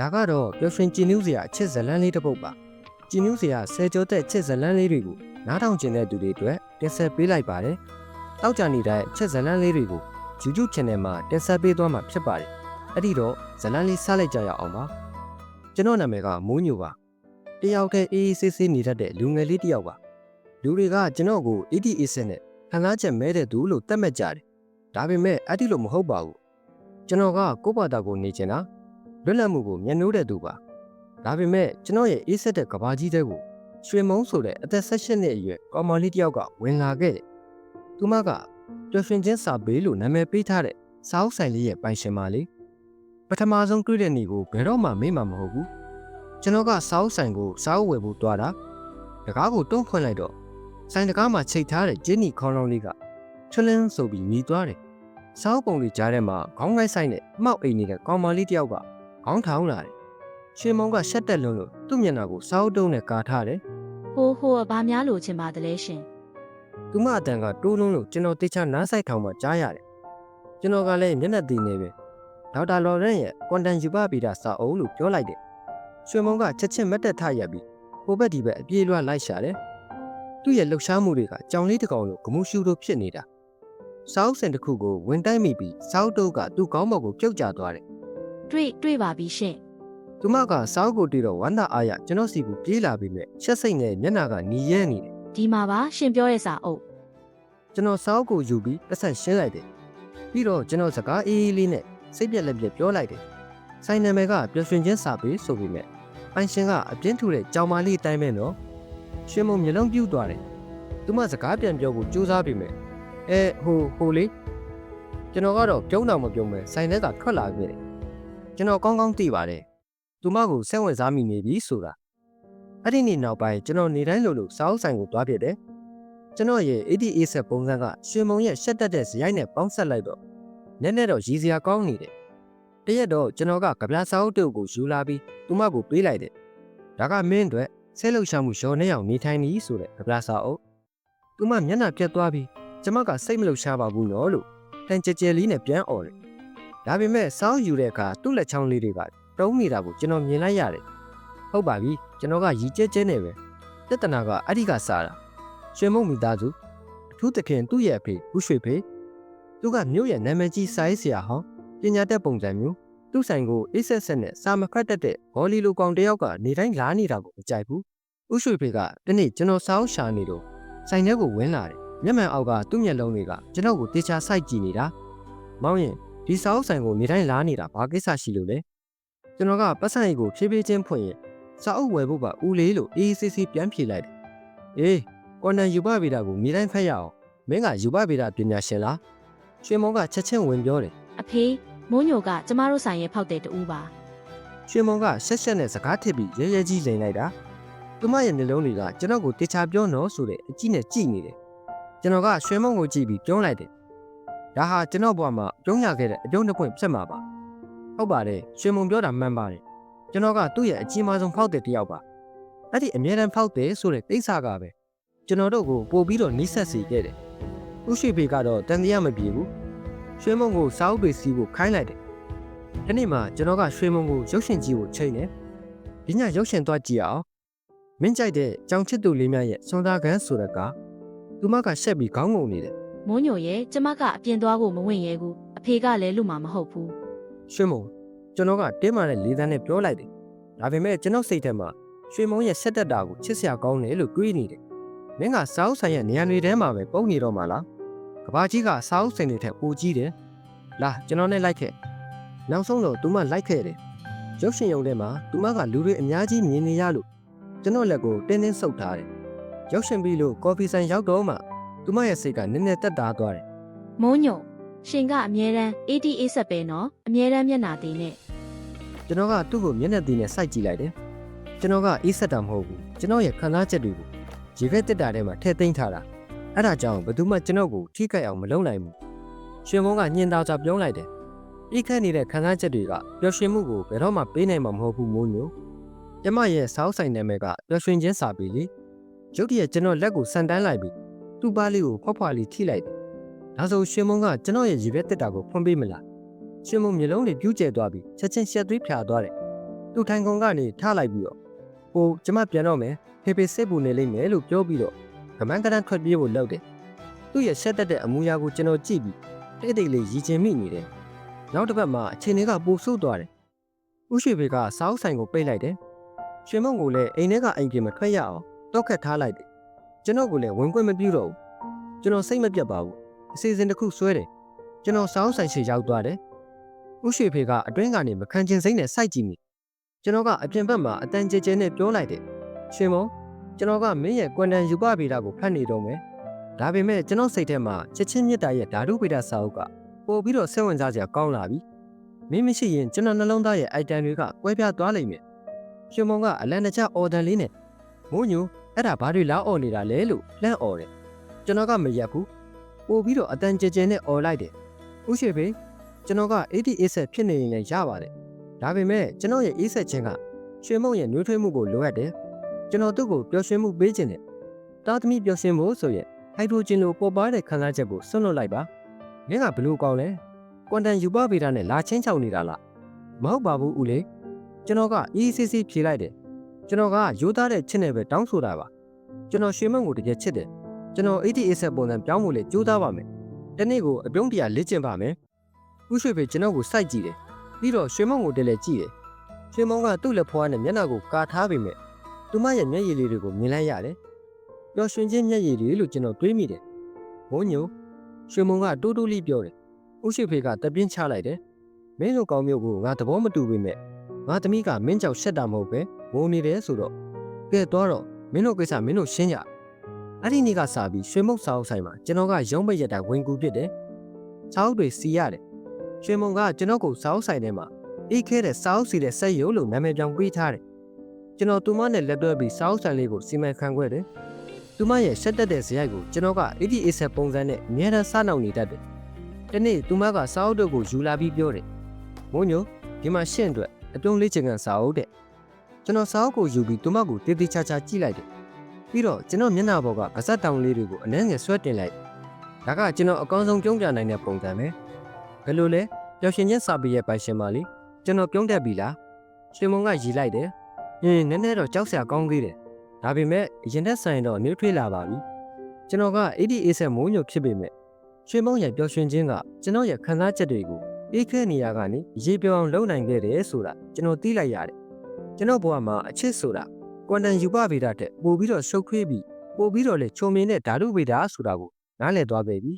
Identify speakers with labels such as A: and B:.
A: ဒါကတော့ပျော်ရွှင်ကြည်နူးစရာအချစ်ဇတ်လန်းလေးတစ်ပုဒ်ပါကြည်နူးစရာဆယ်ကျော်သက်ချစ်ဇတ်လန်းလေးတွေကိုနားထောင်ကျင်တဲ့သူတွေအတွက်တင်ဆက်ပေးလိုက်ပါတယ်တောက်ကြနေတဲ့အချစ်ဇတ်လန်းလေးတွေကို YouTube Channel မှာတင်ဆက်ပေးသွားမှာဖြစ်ပါတယ်အဲ့ဒီတော့ဇတ်လန်းလေးစားလိုက်ကြရအောင်ပါကျွန်တော်နာမည်ကမိုးညိုပါတယောက်တည်းအေးအေးဆေးဆေးနေတတ်တဲ့လူငယ်လေးတစ်ယောက်ပါလူတွေကကျွန်တော်ကို ADS နဲ့ခံစားချက်မဲတဲ့သူလို့သတ်မှတ်ကြတယ်ဒါပေမဲ့အဲ့ဒီလိုမဟုတ်ပါဘူးကျွန်တော်ကကိုယ့်ဘာသာကိုနေချင်တာ လွတ်လပ်မှုကိုမျက်နှိုးတဲ့သူပါဒါပေမဲ့ကျွန်တော်ရဲ့အေးဆက်တဲ့ကဘာကြီးတဲ့ကိုရွှေမုံဆိုတဲ့အသက်16နှစ်အရွယ်ကောင်မလေးတစ်ယောက်ကဝင်လာခဲ့တယ်သူမကတွင်ဖင်ချင်းစာပေးလို့နာမည်ပေးထားတဲ့စာအုပ်ဆိုင်လေးရဲ့ပိုင်ရှင်ပါလေပထမဆုံးတွေ့တဲ့နေ့ကိုဘယ်တော့မှမေ့မှာမဟုတ်ဘူးကျွန်တော်ကစာအုပ်ဆိုင်ကိုစာအုပ်ဝယ်ဖို့တွားတာတကားကိုတွန်းဖွင့်လိုက်တော့ဆိုင်တကားမှာချိတ်ထားတဲ့ဂျင်းနီခေါင်းလောင်းလေးကချွလင်းဆိုပြီးမြည်သွားတယ်စာအုပ်ပုံလေးကြားထဲမှာခေါင်းကိုက်ဆိုင်နဲ့မှောက်အိမ်နေတဲ့ကောင်မလေးတစ်ယောက်က ခေါင်းထောင်းလာတယ်။ရွှေမုံကရှက်တက်လွန်းလို့သူ့မျက်နှာကိုစောက်တုံးနဲ့ကာထားတယ်
B: ဟိုဟိုဘာများလို့ချင်ပါသလဲရှင်။
A: သူမအတန်ကတိုးလုံးလို့ကျွန်တော်တေချာနားဆိုင်ထောင်မှကြားရတယ်။ကျွန်တော်ကလည်းမျက်နှာတည်နေပဲ။ဒေါက်တာလော်ရန်ရဲ့ကွန်တန်ယူပပီတာစာအုပ်လို့ပြောလိုက်တယ်။ရွှေမုံကချက်ချင်းမတ်တက်ထရက်ပြီးဟိုဘက်ဒီဘက်အပြေးလွှတ်လိုက်ရှာတယ်။သူ့ရဲ့လှုပ်ရှားမှုတွေကကြောင်လေးတစ်ကောင်လိုဂမှုရှူလိုဖြစ်နေတာ။စာအုပ်စင်တစ်ခုကိုဝင်တိုက်မိပြီးစာအုပ်တုပ်ကသူ့ခေါင်းပေါ်ကိုပြုတ်ကျသွားတယ်
B: တွေ့တွေ့ပါပြီရှင်။
A: သူမကစာအုပ်ကိုတီးတော့ဝမ်းသာအားရကျွန်တော်စီကိုပြေးလာပြီးမြက်ရှက်စိတ်နဲ့မျက်နှာကหนีရဲနေတယ်
B: ဒီမှာပါရှင်ပြောတဲ့စာအုပ်
A: ကျွန်တော်စာအုပ်ကိုယူပြီးတစ်ဆက်ရှင်းလိုက်တယ်ပြီးတော့ကျွန်တော်စကားအေးအေးလေးနဲ့စိတ်ပြက်လက်ပြက်ပြောလိုက်တယ်ဆိုင်နာမည်ကပျော်ရွှင်ခြင်းစာပေဆိုပေမဲ့ပိုင်ရှင်ကအပြင်းထူတဲ့ကြောင်မာလေးအတိုင်းပဲနော်ရှင်မုံမျိုးလုံးပြူးသွားတယ်သူမစကားပြန်ပြောဖို့ကြိုးစားပေမဲ့အဲဟိုဟိုလေးကျွန်တော်ကတော့ပြုံးတော့မပြုံးပဲဆိုင်ထဲကထွက်လာခဲ့တယ် ကျွန်တော်ကောင်းကောင်းသိပါတယ်သူမကိုစိတ်ဝင်စားမိနေပြီဆိုတာအဲ့ဒီနေ့နောက်ပိုင်းကျွန်တော်နေတိုင်းလိုလိုစာအုပ်ဆိုင်ကိုတွားပြတယ်ကျွန်တော်ရဲ့ ADA ဆက်ပုံစံကရွှေမုံရဲ့ရှက်တက်တဲ့ဇယိုက်နဲ့ပေါင်းဆက်လိုက်တော့နည်းနည်းတော့ရည်စရာကောင်းနေတယ်။တရက်တော့ကျွန်တော်ကကပလာစာအုပ်တုပ်ကိုယူလာပြီးသူမကိုပေးလိုက်တယ်။ဒါကမင်းအတွက်ဆဲလှုပ်ရှားမှုရောနေအောင်နေထိုင်နေဆိုတဲ့ကပလာစာအုပ်။သူမမျက်နှာပြတ်သွားပြီးကျွန်မကစိတ်မလှုပ်ရှားပါဘူးနော်လို့တန်ကြဲကြဲလေးနဲ့ပြန်អော်တယ်။ ဒါပေမဲ့စောင်းယူတဲ့အခါသူ့လက်ချောင်းလေးတွေကတုံးနေတာကိုကျွန်တော်မြင်လိုက်ရတယ်။ဟုတ်ပါပြီကျွန်တော်ကရီကျဲကျဲနေပဲပြဿနာကအဲ့ဒီကစားတာရွှေမုံမိသားစုအထူးသဖြင့်သူ့ရဲ့အဖေဦးရွှေဖေသူကမြို့ရဲ့နာမည်ကြီးစာရေးဆရာဟောင်းပညာတတ်ပုံစံမျိုးသူ့ဆိုင်ကိုအေးဆက်ဆက်နဲ့စာမခတ်တတ်တဲ့ဘောလီလိုကောင်တစ်ယောက်ကနေတိုင်းလာနေတာကိုမကြိုက်ဘူးဦးရွှေဖေကဒီနေ့ကျွန်တော်စာအုပ်ရှာနေတော့ဆိုင်ထဲကိုဝင်လာတယ်မျက်မှန်အောက်ကသူ့မျက်လုံးတွေကကျွန်တော်ကိုတေချာစိုက်ကြည့်နေတာမောင်ရင် ဒီစာအုပ်ဆိုင်ကိုနေတိုင်းလာနေတာဘာကိစ္စရှိလို့လဲကျွန်တော်ကပတ်စံရီကိုဖြည်းဖြည်းချင်းဖွင့်ရင်စာအုပ်ဝယ်ဖို့ကဦးလေးလို့အေးအေးဆေးဆေးပြန်ဖြေလိုက်တယ်အေးကွန်တန်ယူပဗေဒကိုမြေတိုင်းဖတ်ရအောင်မင်းကယူပဗေဒပညာရှင်လားရွှေမုံကချက်ချင်းဝင်ပြောတယ်
B: အဖေမိုးညိုကကျမတို့ဆိုင်ရဲ့ဖောက်တဲ့တူပါ
A: ရွှေမုံကဆက်ဆက်နဲ့စကားထစ်ပြီးရဲရဲကြီးလိန်လိုက်တာသူမရဲ့နှလုံးတွေကကျွန်တော်ကိုတေချာပြောနော်ဆိုတဲ့အကြည့်နဲ့ကြည့်နေတယ်ကျွန်တော်ကရွှေမုံကိုကြည့်ပြီးပြောလိုက်တယ် ဒါဟာကျွန်တော်ဘဝမှာပြုံးရခဲ့တဲ့အပြုံးတစ်ပွင့်ဖြစ်မှာပါဟုတ်ပါတယ်ရွှေမုံပြောတာမှန်ပါတယ်ကျွန်တော်ကသူ့ရဲ့အကြီးမားဆုံးဖောက်တဲ့တစ်ယောက်ပါအဲ့ဒီအမြဲတမ်းဖောက်တယ်ဆိုတဲ့ကိစ္စကပဲကျွန်တော်တို့ကိုပို့ပြီးတော့နှိဆက်စေခဲ့တယ်။ဥရှိဖေကတော့တန်တရားမပြေဘူး။ရွှေမုံကိုစားအုပ်တွေစီးဖို့ခိုင်းလိုက်တယ်။ဒီနေ့မှကျွန်တော်ကရွှေမုံကိုရုပ်ရှင်ကြည့်ဖို့ချိန်တယ်။ဒီညရုပ်ရှင်သွားကြည့်အောင်။မင်းကြိုက်တဲ့ကြောင်ချစ်သူလေးများရဲ့စွန်သားကန်ဆိုတဲ့ကသူမကရှက်ပြီးခေါင်းငုံနေတယ်
B: မိုးညိုရဲ့ကျမကအပြင်သွားဖို့မဝင်ရဲဘူးအဖေကလည်းလူမှာမဟုတ်ဘူး။
A: ရွှေမုံကျွန်တော်ကတင်းမာတဲ့လေးသန်းနဲ့ပြောလိုက်တယ်။ဒါပေမဲ့ကျွန်တော်စိတ်ထဲမှာရွှေမုံရဲ့ဆက်တက်တာကိုချစ်စရာကောင်းတယ်လို့တွေးနေတယ်။မင်းကစားအုပ်ဆိုင်ရဲ့နေရာတွေထဲမှာပဲပုံနေတော့မှာလား။ကဘာကြီးကစားအုပ်ဆိုင်တွေထက်ပိုကြီးတယ်။လာကျွန်တော်နဲ့လိုက်ခဲ့။နောက်ဆုံးတော့သူမလိုက်ခဲ့တယ်။ရုပ်ရှင်ရုံထဲမှာသူမကလူတွေအများကြီးမြင်နေရလို့ကျွန်တော်လက်ကိုတင်းတင်းဆုပ်ထားတယ်။ရုပ်ရှင်ပြီးလို့ကော်ဖီဆိုင်ရောက်တော့မှ သူမရဲ့စိတ်ကနည်းနည်းတက်တာသွားတယ်
B: မိုးညိုရှင်ကအမြဲတမ်း ATA ဆက်ပဲနော်အမြဲတမ်းမျက်နာသေးနဲ့။
A: ကျွန်တော်ကသူ့ကိုမျက်နှာသီးနဲ့စိုက်ကြည့်လိုက်တယ်။ကျွန်တော်ကအေးဆက်တာမဟုတ်ဘူး။ကျွန်တော်ရဲ့ခံစားချက်တွေကိုရေခဲတက်တာထဲမှာထည့်သိမ်းထားတာ။အဲ့ဒါကြောင့်ဘယ်သူမှကျွန်တော်ကိုထိခိုက်အောင်မလုပ်နိုင်ဘူး။ရှင်မုံကညင်သားစွာပြောလိုက်တယ်။ဤခက်နေတဲ့ခံစားချက်တွေကပျော်ရွှင်မှုကိုဘယ်တော့မှပေးနိုင်မှာမဟုတ်ဘူးမိုးညို။ကျမရဲ့စောက်ဆိုင်နာမည်ကပျော်ရွှင်ခြင်းစာပေလေ။ရုတ်တရက်ကျွန်တော်လက်ကိုဆန်တန်းလိုက်ပြီး သူ့ပါးလေးကိုဖွက်ဖွာလေးထိလိုက်တယ်။ဒါဆိုရှင်မုံကကျွန်တော်ရဲ့ရေခဲတက်တာကိုဖွင့်ပေးမလား။ရှင်မုံမျိုးလုံးတွေပြူးကျဲသွားပြီးချက်ချင်းရှက်သွေးဖြာသွားတယ်။သူ့ထိုင်ကုန်ကနေထားလိုက်ပြီးတော့ဟိုကျမပြန်တော့မယ်ဖေဖေစိတ်ပူနေလိမ့်မယ်လို့ပြောပြီးတော့ကမန်းကရန်ထွက်ပြေးဖို့လုပ်တယ်သူ့ရဲ့ဆက်တက်တဲ့အမူအရာကိုကျွန်တော်ကြည့်ပြီးတိတ်တိတ်လေးရည်ချင်မိနေတယ်နောက်တစ်ပတ်မှာအချိန်တွေကပိုဆိုးသွားတယ်ဥရှိဖေကစာအုပ်ဆိုင်ကိုပိတ်လိုက်တယ်ရွှေမုံကိုလည်းအိမ်ထဲကအိမ်ပြင်မထွက်ရအောင်တောက်ခတ်ထားလိုက်တယ် ကျွန်တော်ကလည်းဝင်ခွင့်မပြုတော့ဘူးကျွန်တော်စိတ်မပြတ်ပါဘူးအစီအစဉ်တစ်ခုဆွဲတယ်ကျွန်တော်စာအုပ်ဆိုင်ရှိရောက်သွားတယ်ဥရှိဖေကအတွင်းကနေမခံချင်စိမ့်နဲ့စိုက်ကြည့်မိကျွန်တော်ကအပြင်ဘက်မှာအတန်ကျဲကျဲနဲ့ပြောလိုက်တယ်ရွှေမုံကျွန်တော်ကမင်းရဲ့ကွန်တန်ယူပဗေဒကိုဖတ်နေတော့မယ်ဒါပေမဲ့ကျွန်တော်စိတ်ထဲမှာချက်ချင်းမြတ်တာရဲ့ဓာတုဗေဒစာအုပ်ကပို့ပြီးတော့စိတ်ဝင်စားစရာကောင်းလာပြီမင်းမရှိရင်ကျွန်တော်နှလုံးသားရဲ့အိုက်တန်တွေကကွဲပြားသွားလိမ့်မယ်ရွှေမုံကအလန်တချအော်တန်လေးနဲ့မိုးညို အဲ့ဒါဘာတွေလောက်အော်နေတာလဲလို့လှမ်းအော်တယ်ကျွန်တော်ကမရက်ဘူးပို့ပြီးတော့အတန်ကျဲကျဲနဲ့အော်လိုက်တယ်ဥရှိဖေကျွန်တော်က88ဆက်ဖြစ်နေရင်လည်းရပါတယ်ဒါပေမဲ့ကျွန်တော်ရဲ့အေးဆက်ခြင်းကရွှေမုံရဲ့နှွေးထွေးမှုကိုလိုအပ်တယ်ကျွန်တော်သူ့ကိုပျော်ရွှင်မှုပေးခြင်းနဲ့တာသမီပျော်ရွှင်ဖို့ဆိုရင်ဟိုက်ဒရိုဂျင်လိုပေါ်ပါတဲ့ခံစားချက်ကိုဆွန့်လွတ်လိုက်ပါမင်းကဘလို့ကောင်းလဲကွန်တန်ယူပဗေဒနဲ့လာချင်းချောင်နေတာလားမဟုတ်ပါဘူးဦးလေးကျွန်တော်က ECC ဖြေလိုက်တယ် ကျွန်တော်ကရိုးသားတဲ့ချစ်နဲ့ပဲတောင်းဆိုတာပါကျွန်တော်ရွှေမုံကိုတကယ်ချစ်တယ်ကျွန်တော်88ဆက်ပုံစံပြောင်းဖို့လေကြိုးစားပါမယ်တနေ့ကိုအပြုံးတရာလေ့ကျင့်ပါမယ်ဦးရွှေဖေကျွန်တော်ကိုစိုက်ကြည့်တယ်ပြီးတော့ရွှေမုံကိုတည်းလည်းကြည့်တယ်ရွှေမုံကသူ့လက်ဖွားနဲ့မျက်နှာကိုကာထားပေမဲ့သူမရဲ့မျက်ရည်လေးတွေကိုမြင်လိုက်ရတယ်ပျော်ရွှင်ခြင်းမျက်ရည်တွေလို့ကျွန်တော်တွေးမိတယ်မိုးညိုရွှေမုံကတိုးတိုးလေးပြောတယ်ဦးရွှေဖေကတပြင်းချလိုက်တယ်မင်းတို့ကောင်းမျိုးကိုငါသဘောမတူပေမဲ့ငါသမီးကမင်းကြောက်ရှက်တာမဟုတ်ပဲ ငိုနေတယ်ဆိုတော့ကဲတော့တော့မင်းတို့ကိစ္စမင်းတို့ရှင်းကြအဲ့ဒီနေ့ကစပြီးရွှေမုံစာအုပ်ဆိုင်မှာကျွန်တော်ကရုံးပိတ်ရတာဝင်ကူဖြစ်တယ်စာအုပ်တွေစီရတယ်ရွှေမုံကကျွန်တော်ကိုစာအုပ်ဆိုင်ထဲမှာအေးခဲတဲ့စာအုပ်စီတဲ့ဆက်ရုပ်လို့နာမည်ပြောင်းပေးထားတယ်ကျွန်တော်သူမနဲ့လက်တွဲပြီးစာအုပ်ဆိုင်လေးကိုစီမံခန့်ခွဲတယ်သူမရဲ့ရှက်တက်တဲ့ဇယိုက်ကိုကျွန်တော်က88ဆက်ပုံစံနဲ့အများအားစားနှောင်နေတတ်တယ်တနေ့သူမကစာအုပ်တို့ကိုယူလာပြီးပြောတယ်မိုးညိုဒီမှာရှင့်အတွက်အပြုံးလေးချင်ကန်စာအုပ်တဲ့ ကျွန်တော်စာအုပ်ကိုယူပြီးသူမကိုတေးသေးချာချာကြည့်လိုက်တယ်ပြီးတော့ကျွန်တော်မျက်နှာပေါ်ကဗစက်တောင်လေးတွေကိုအနှဲငယ်ဆွဲတင်လိုက်ဒါကကျွန်တော်အကောင်းဆုံးပြုံးပြနိုင်တဲ့ပုံစံပဲဘယ်လိုလဲပျော်ရွှင်ခြင်းစာပေရဲ့ပိုင်ရှင်ပါလေကျွန်တော်ပြုံးတတ်ပြီလားရှင်မုံကရီလိုက်တယ်ဟင်းနည်းနည်းတော့ကြောက်စရာကောင်းသေးတယ်ဒါပေမဲ့ရင်သက်ဆိုင်တော့နှွေးထွေးလာပါပြီကျွန်တော်က88ဆက်မိုးညိုဖြစ်ပေမဲ့ရွှေမုံရဲ့ပျော်ရွှင်ခြင်းကကျွန်တော်ရဲ့ခံစားချက်တွေကိုအေးခဲနေရကနေရေပြောင်းလုံနိုင်ခဲ့တယ်ဆိုတာကျွန်တော်သိလိုက်ရတယ် ကျွန်တော်ဘဝမှာအချစ်ဆိုတာကွန်တန်ယူပဗေဒတက်ပို့ပြီးတော့ရှုပ်ခွေးပြီးပို့ပြီးတော့လေချုံမင်းတဲ့ဓာတုဗေဒဆိုတာကိုနားလည်သွားခဲ့ပြီ